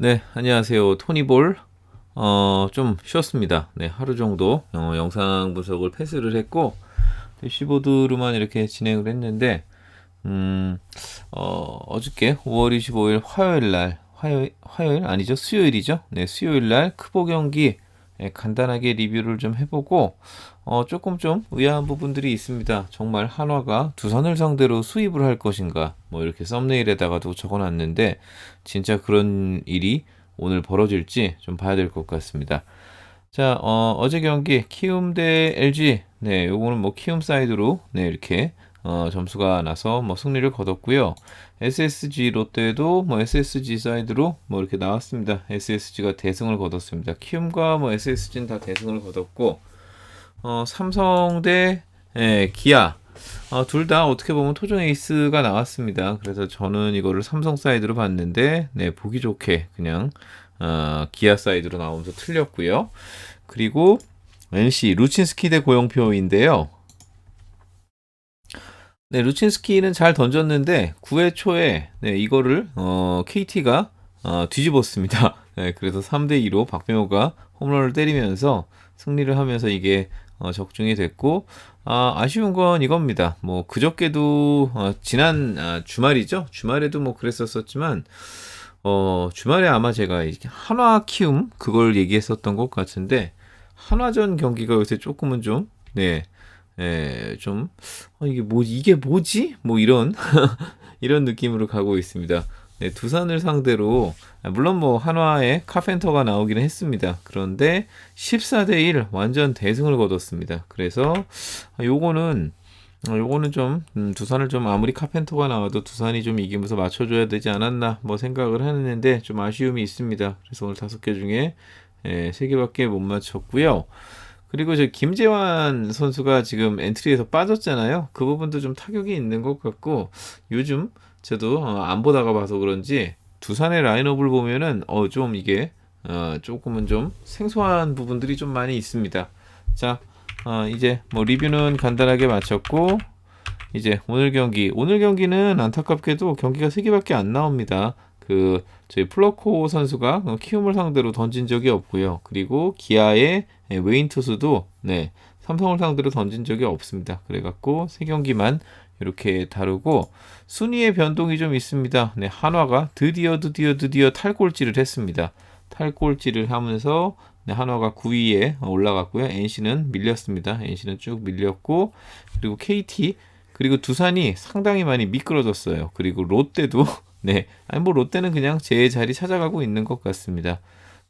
네, 안녕하세요. 토니볼. 어, 좀 쉬었습니다. 네, 하루 정도 어, 영상 분석을 패스를 했고, 대시보드로만 이렇게 진행을 했는데, 음, 어, 어저께 5월 25일 화요일 날, 화요일, 화요일? 아니죠. 수요일이죠. 네, 수요일 날 크보 경기 예, 간단하게 리뷰를 좀 해보고 어, 조금 좀 의아한 부분들이 있습니다. 정말 한화가 두산을 상대로 수입을 할 것인가 뭐 이렇게 썸네일에다가도 적어놨는데 진짜 그런 일이 오늘 벌어질지 좀 봐야 될 것 같습니다. 자, 어, 어제 경기 키움 대 LG 네, 요거는 뭐 키움 사이드로 네, 이렇게 어, 점수가 나서 뭐 승리를 거뒀고요. SSG 롯데도 뭐 SSG 사이드로 뭐 이렇게 나왔습니다. SSG가 대승을 거뒀습니다. 키움과 뭐 SSG는 다 대승을 거뒀고 어, 삼성 대 예, 기아 어, 둘다 어떻게 보면 토종 에이스가 나왔습니다. 그래서 저는 이거를 삼성 사이드로 봤는데 네, 보기 좋게 그냥 어, 기아 사이드로 나오면서 틀렸고요. 그리고 NC 루친스키 대 고영표인데요. 네, 루친스키는 잘 던졌는데 9회 초에 네, 이거를 어, KT가 어, 뒤집었습니다. 네, 그래서 3대 2로 박병호가 홈런을 때리면서 승리를 하면서 이게 어, 적중이 됐고 아, 아쉬운 건 이겁니다. 뭐 그저께도 어, 지난 아, 주말이죠. 주말에도 뭐 그랬었었지만 어, 주말에 아마 제가 한화 키움 그걸 얘기했었던 것 같은데 한화전 경기가 요새 조금은 좀 네. 예, 좀, 어, 이게 뭐, 이게 뭐지? 뭐 이런, 이런 느낌으로 가고 있습니다. 네, 두산을 상대로, 아, 물론 뭐, 한화에 카펜터가 나오기는 했습니다. 그런데 14대 1 완전 대승을 거뒀습니다. 그래서, 아, 요거는, 어, 요거는 좀, 음, 두산을 좀 아무리 카펜터가 나와도 두산이 좀 이기면서 맞춰줘야 되지 않았나, 뭐 생각을 하는데, 좀 아쉬움이 있습니다. 그래서 오늘 다섯 개 중에, 예, 세 개밖에 못 맞췄고요. 그리고 저 김재환 선수가 지금 엔트리에서 빠졌잖아요. 그 부분도 좀 타격이 있는 것 같고 요즘 저도 어, 안 보다가 봐서 그런지 두산의 라인업을 보면은 어 좀 이게 어 조금은 좀 생소한 부분들이 좀 많이 있습니다. 자, 어 이제 뭐 리뷰는 간단하게 마쳤고 이제 오늘 경기 오늘 경기는 안타깝게도 경기가 3개밖에 안 나옵니다. 그 저희 플러코 선수가 키움을 상대로 던진 적이 없고요. 그리고 기아의 웨인 투수도 네 삼성을 상대로 던진 적이 없습니다. 그래갖고 세 경기만 이렇게 다루고 순위의 변동이 좀 있습니다. 네 한화가 드디어 드디어 드디어 탈골질을 했습니다. 탈골질을 하면서 네, 한화가 9위에 올라갔고요. NC는 밀렸습니다. NC는 쭉 밀렸고 그리고 KT 그리고 두산이 상당히 많이 미끄러졌어요. 그리고 롯데도 네. 아니, 뭐, 롯데는 그냥 제 자리 찾아가고 있는 것 같습니다.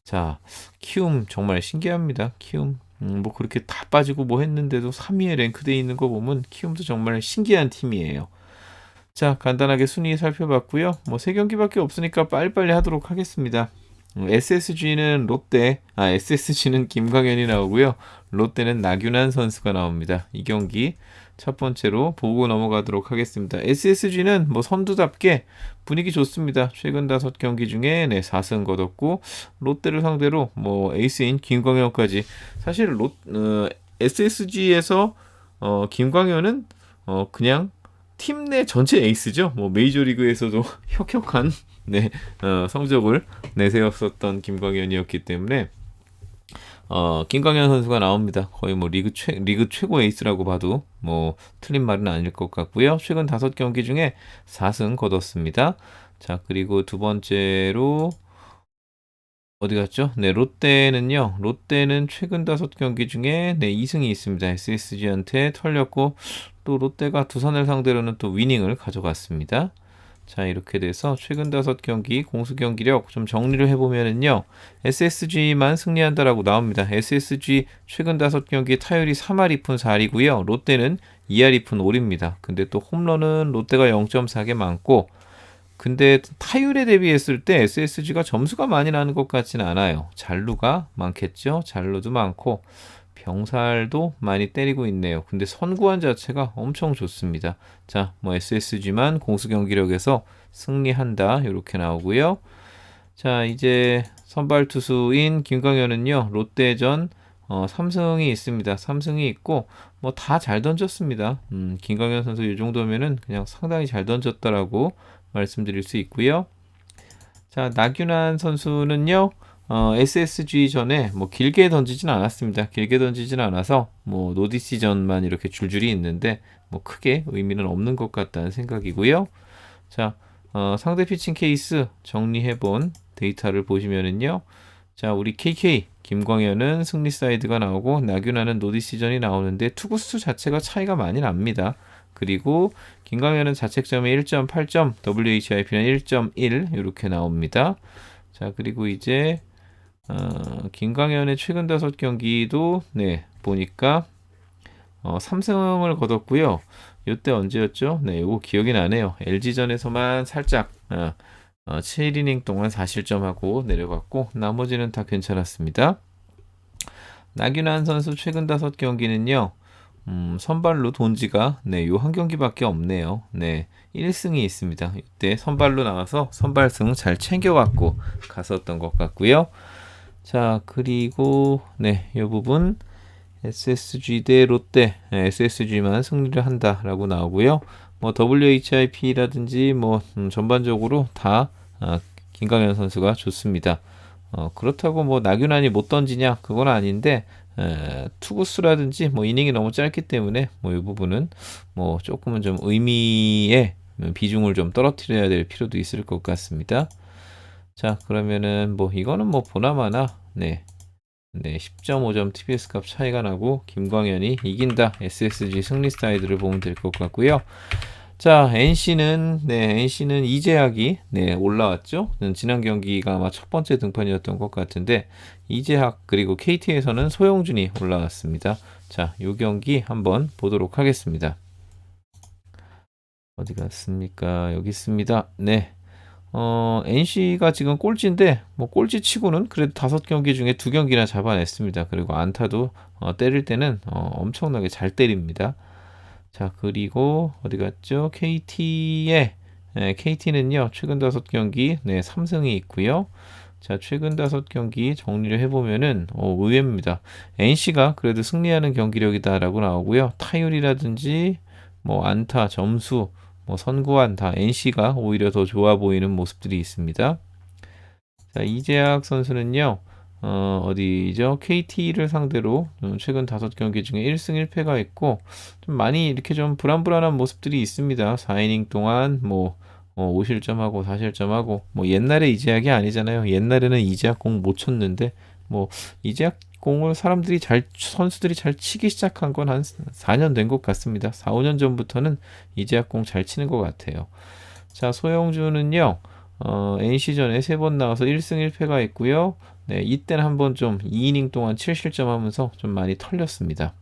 자, 키움 정말 신기합니다. 키움. 음, 뭐, 그렇게 다 빠지고 뭐 했는데도 3위에 랭크되어 있는 거 보면 키움도 정말 신기한 팀이에요. 자, 간단하게 순위 살펴봤고요. 뭐, 세 경기밖에 없으니까 빨리빨리 하도록 하겠습니다. SSG는 음, 롯데, 아, SSG는 김광현이 나오고요. 롯데는 나균환 선수가 나옵니다. 이 경기 첫 번째로 보고 넘어가도록 하겠습니다. SSG는 뭐 선두답게 분위기 좋습니다. 최근 다섯 경기 중에 네, 4승 거뒀고 롯데를 상대로 뭐 에이스인 김광현까지 사실 롯 어, SSG에서 어, 김광현은 어, 그냥 팀 내 전체 에이스죠. 뭐 메이저리그에서도 혁혁한 네, 어, 성적을 내세웠었던 김광현이었기 때문에 어, 김광현 선수가 나옵니다. 거의 뭐 리그 최, 리그 최고 에이스라고 봐도 뭐 틀린 말은 아닐 것 같고요. 최근 다섯 경기 중에 4승 거뒀습니다. 자, 그리고 두 번째로 어디 갔죠? 네, 롯데는요. 롯데는 최근 다섯 경기 중에 네, 2승이 있습니다. SSG한테 털렸고 또 롯데가 두산을 상대로는 또 위닝을 가져갔습니다. 자, 이렇게 돼서 최근 다섯 경기 공수 경기력 좀 정리를 해보면은요. SSG만 승리한다라고 나옵니다. SSG 최근 다섯 경기 타율이 3할 2푼 4리고요. 롯데는 2할 2푼 5리입니다. 근데 또 홈런은 롯데가 0.4개 많고 근데 타율에 대비했을 때 SSG가 점수가 많이 나는 것 같지는 않아요. 잔루가 많겠죠. 잔루도 많고 병살도 많이 때리고 있네요. 근데 선구안 자체가 엄청 좋습니다. 자, 뭐 SSG만 공수 경기력에서 승리한다. 이렇게 나오고요. 자, 이제 선발 투수인 김광현은요. 롯데전 어, 3승이 있습니다. 3승이 있고 뭐 다 잘 던졌습니다. 음, 김광현 선수 이 정도면은 그냥 상당히 잘 던졌다라고 말씀드릴 수 있고요. 자, 나균환 선수는요, 어, SSG 전에 뭐 길게 던지진 않았습니다. 길게 던지진 않아서 뭐 노디시전만 이렇게 줄줄이 있는데 뭐 크게 의미는 없는 것 같다는 생각이고요. 자, 어, 상대 피칭 케이스 정리해본 데이터를 보시면은요. 자, 우리 KK 김광현은 승리 사이드가 나오고 나균아는 노디시전이 나오는데 투구수 자체가 차이가 많이 납니다. 그리고 김광현은 자책점에 1.8점, WHIP는 1.1 이렇게 나옵니다. 자, 그리고 이제 어, 김광현의 최근 다섯 경기도 네, 보니까 어, 3승을 거뒀고요. 이때 언제였죠? 네, 이거 기억이 나네요. LG전에서만 살짝 어, 어, 7이닝 동안 4실점하고 내려갔고 나머지는 다 괜찮았습니다. 나균환 선수 최근 다섯 경기는요. 음, 선발로 돈지가 네, 요 한 경기밖에 없네요. 네. 1승이 있습니다. 이때 선발로 나와서 선발승 잘 챙겨왔고 갔었던 것 같고요. 자, 그리고 네, 이 부분 SSG 대 롯데 네, SSG만 승리를 한다라고 나오고요. 뭐 WHIP라든지 뭐 음, 전반적으로 다 아, 김강현 선수가 좋습니다. 어, 그렇다고 뭐 나균환이 못 던지냐 그건 아닌데 에, 투구수라든지 뭐 이닝이 너무 짧기 때문에 뭐 이 부분은 뭐 조금은 좀 의미의 비중을 좀 떨어뜨려야 될 필요도 있을 것 같습니다. 자 그러면은 뭐 이거는 뭐 보나마나 네. 네, 10.5점 TPS 값 차이가 나고 김광현이 이긴다. SSG 승리 사이드를 보면 될 것 같고요. 자, NC는 네, NC는 이재학이 네, 올라왔죠. 지난 경기가 아마 첫 번째 등판이었던 것 같은데 이재학 그리고 KT에서는 소영준이 올라왔습니다. 자, 요 경기 한번 보도록 하겠습니다. 어디 갔습니까? 여기 있습니다. 네. 어, NC가 지금 꼴찌인데, 뭐 꼴찌 치고는 그래도 다섯 경기 중에 두 경기나 잡아냈습니다. 그리고 안타도 어, 때릴 때는 어, 엄청나게 잘 때립니다. 자, 그리고 어디 갔죠? KT의 네, KT는요, 최근 다섯 경기, 네, 3승이 있고요. 자, 최근 다섯 경기 정리를 해보면은, 어, 의외입니다. NC가 그래도 승리하는 경기력이다라고 나오고요. 타율이라든지, 뭐, 안타, 점수, 뭐 선구안 다 NC가 오히려 더 좋아 보이는 모습들이 있습니다. 자, 이재학 선수는요. 어, 어디죠? KT를 상대로 최근 다섯 경기 중에 1승 1패가 있고 좀 많이 이렇게 좀 불안불안한 모습들이 있습니다. 4이닝 동안 뭐 어, 5실점하고 4실점하고 뭐 옛날에 이재학이 아니잖아요. 옛날에는 이재학 공 못 쳤는데 뭐 이재학 공을 사람들이 잘 선수들이 잘 치기 시작한 건 한 4년 된 것 같습니다. 4, 5년 전부터는 이재학 공잘 치는 것 같아요. 자, 소영주는요. 어, NC전에 세 번 나와서 1승 1패가 있고요. 네, 이때는 한번 좀 2이닝 동안 7실점 하면서 좀 많이 털렸습니다.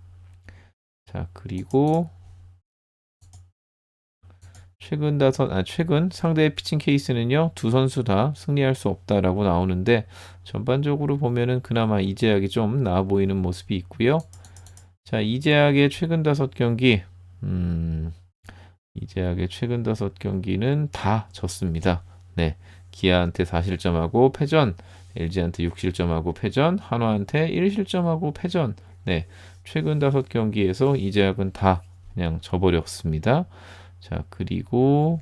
자, 그리고 최근 다섯, 아, 최근 상대의 피칭 케이스는요, 두 선수 다 승리할 수 없다라고 나오는데, 전반적으로 보면은 그나마 이재학이 좀 나아 보이는 모습이 있고요. 자, 이재학의 최근 다섯 경기, 음, 이재학의 최근 다섯 경기는 다 졌습니다. 네. 기아한테 4실점하고 패전, LG한테 6실점하고 패전, 한화한테 1실점하고 패전. 네. 최근 다섯 경기에서 이재학은 다 그냥 져버렸습니다. 자, 그리고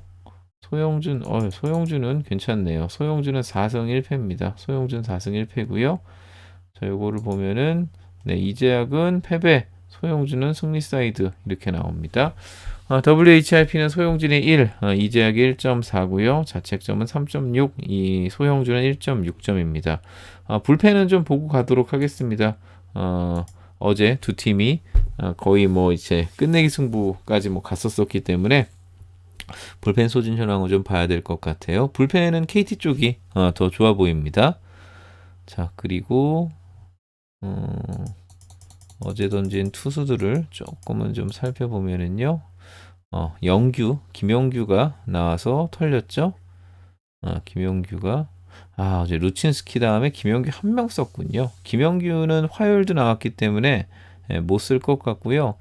소영준, 어, 소영준은 괜찮네요. 소영준은 4승 1패입니다. 소영준 4승 1패고요. 자, 요거를 보면은 네, 이재학은 패배, 소영준은 승리 사이드 이렇게 나옵니다. 어, WHIP는 소영준이 1, 어, 이재학이 1.4고요. 자책점은 3.6, 이 소영준은 1.6점입니다. 어, 불펜은 좀 보고 가도록 하겠습니다. 어, 어제 두 팀이 어, 거의 뭐 이제 끝내기 승부까지 뭐 갔었었기 때문에 불펜 소진 현황을 좀 봐야 될 것 같아요. 불펜은 KT 쪽이 어, 더 좋아 보입니다. 자 그리고 어, 어제 던진 투수들을 조금은 좀 살펴보면은요. 어, 영규, 김영규가 나와서 털렸죠. 어, 김영규가 아 어제 루친스키 다음에 김영규 한 명 썼군요. 김영규는 화요일도 나왔기 때문에 예, 못 쓸 것 같고요.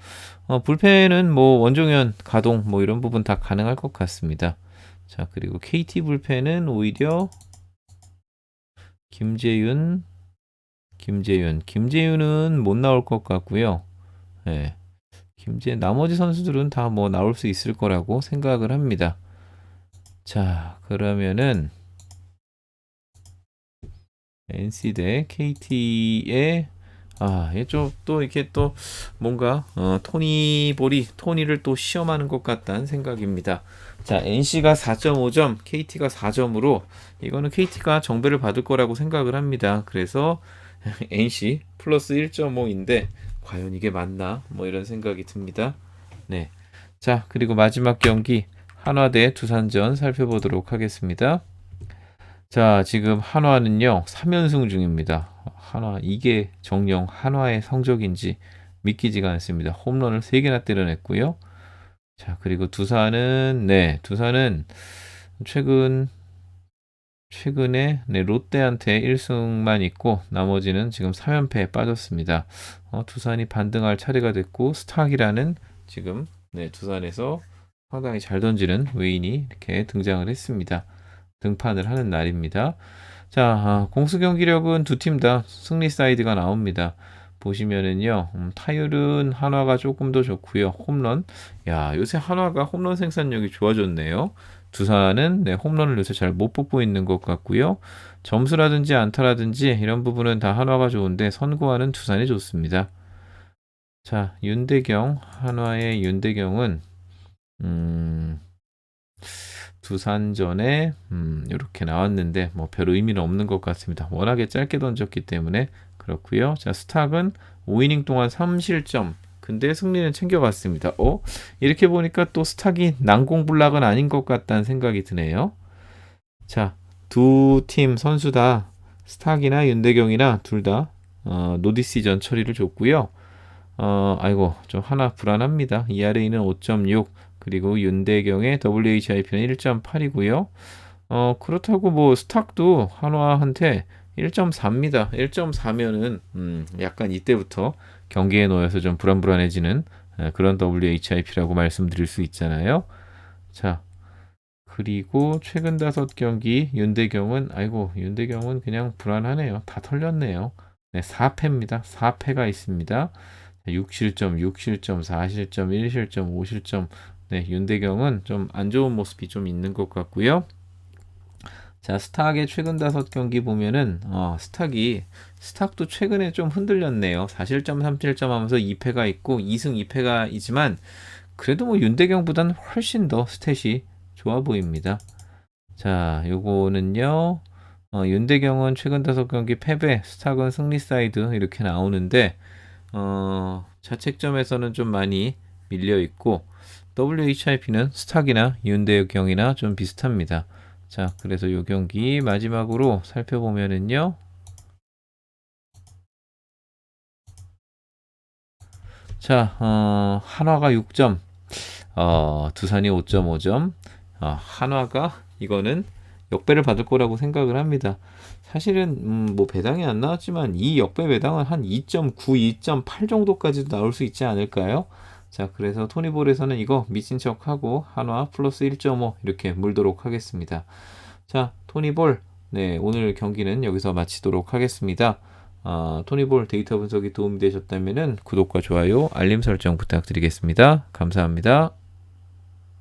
어, 불펜은 뭐 원종현 가동 뭐 이런 부분 다 가능할 것 같습니다. 자 그리고 KT 불펜은 오히려 김재윤, 김재윤, 김재윤은 못 나올 것 같고요. 예. 김재 나머지 선수들은 다 뭐 나올 수 있을 거라고 생각을 합니다. 자 그러면은 NC 대 KT의 아, 이게 좀또 이렇게 또 뭔가 어, 토니 볼이 토니를 또 시험하는 것 같다는 생각입니다. 자, NC가 4.5점, KT가 4점으로 이거는 KT가 정배를 받을 거라고 생각을 합니다. 그래서 NC 플러스 1.5인데 과연 이게 맞나? 뭐 이런 생각이 듭니다. 네. 자, 그리고 마지막 경기 한화 대 두산전 살펴보도록 하겠습니다. 자, 지금 한화는요, 3연승 중입니다. 한화, 이게 정령 한화의 성적인지 믿기지가 않습니다. 홈런을 3개나 때려냈고요. 자, 그리고 두산은, 네, 두산은 최근, 최근에, 네, 롯데한테 1승만 있고, 나머지는 지금 3연패에 빠졌습니다. 어, 두산이 반등할 차례가 됐고, 스탁이라는 지금, 네, 두산에서 상당히 잘 던지는 외인이 이렇게 등장을 했습니다. 등판을 하는 날입니다. 자, 아, 공수 경기력은 두 팀 다 승리 사이드가 나옵니다. 보시면은요, 음, 타율은 한화가 조금 더 좋고요. 홈런, 야, 요새 한화가 홈런 생산력이 좋아졌네요. 두산은 네, 홈런을 요새 잘 못 뽑고 있는 것 같고요. 점수라든지 안타라든지 이런 부분은 다 한화가 좋은데 선구하는 두산이 좋습니다. 자, 윤대경, 한화의 윤대경은 음, 두산전에 음, 이렇게 나왔는데 뭐 별 의미는 없는 것 같습니다. 워낙에 짧게 던졌기 때문에 그렇고요. 자, 스탁은 5이닝 동안 3실점. 근데 승리는 챙겨갔습니다. 어? 이렇게 보니까 또 스탁이 난공불락은 아닌 것 같다는 생각이 드네요. 자, 두 팀 선수 다 스탁이나 윤대경이나 둘다 어, 노디시전 처리를 줬고요. 어, 아이고, 좀 하나 불안합니다. ERA는 5.6, 그리고 윤대경의 WHIP는 1.8이고요. 어, 그렇다고 뭐 스탁도 한화한테 1.4입니다. 1.4면은 음, 약간 이때부터 경기에 놓여서 좀 불안불안해지는 그런 WHIP라고 말씀드릴 수 있잖아요. 자, 그리고 최근 다섯 경기 윤대경은 아이고 윤대경은 그냥 불안하네요. 다 털렸네요. 네, 4패입니다. 4패가 있습니다. 6실점, 6실점, 4실점, 1실점, 5실점. 네, 윤대경은 좀 안 좋은 모습이 좀 있는 것 같고요. 자, 스탁의 최근 다섯 경기 보면은 어, 스탁이 스탁도 최근에 좀 흔들렸네요. 4실점, 3실점 하면서 2패가 있고 2승 2패가 있지만 그래도 뭐 윤대경보다는 훨씬 더 스탯이 좋아 보입니다. 자, 요거는요. 어, 윤대경은 최근 다섯 경기 패배, 스탁은 승리 사이드 이렇게 나오는데 어, 자책점에서는 좀 많이 밀려 있고 WHIP는 스탁이나 윤대경이나 좀 비슷합니다. 자, 그래서 요 경기 마지막으로 살펴보면은요. 자, 어, 한화가 6점, 어, 두산이 5.5점, 어, 한화가 이거는 역배를 받을 거라고 생각을 합니다. 사실은 음, 뭐 배당이 안 나왔지만 이 역배 배당은 한 2.9, 2.8 정도까지도 나올 수 있지 않을까요? 자, 그래서 토니볼에서는 이거 미친 척하고 한화 플러스 1.5 이렇게 물도록 하겠습니다. 자, 토니볼. 네, 오늘 경기는 여기서 마치도록 하겠습니다. 어, 토니볼 데이터 분석이 도움이 되셨다면 구독과 좋아요, 알림 설정 부탁드리겠습니다. 감사합니다.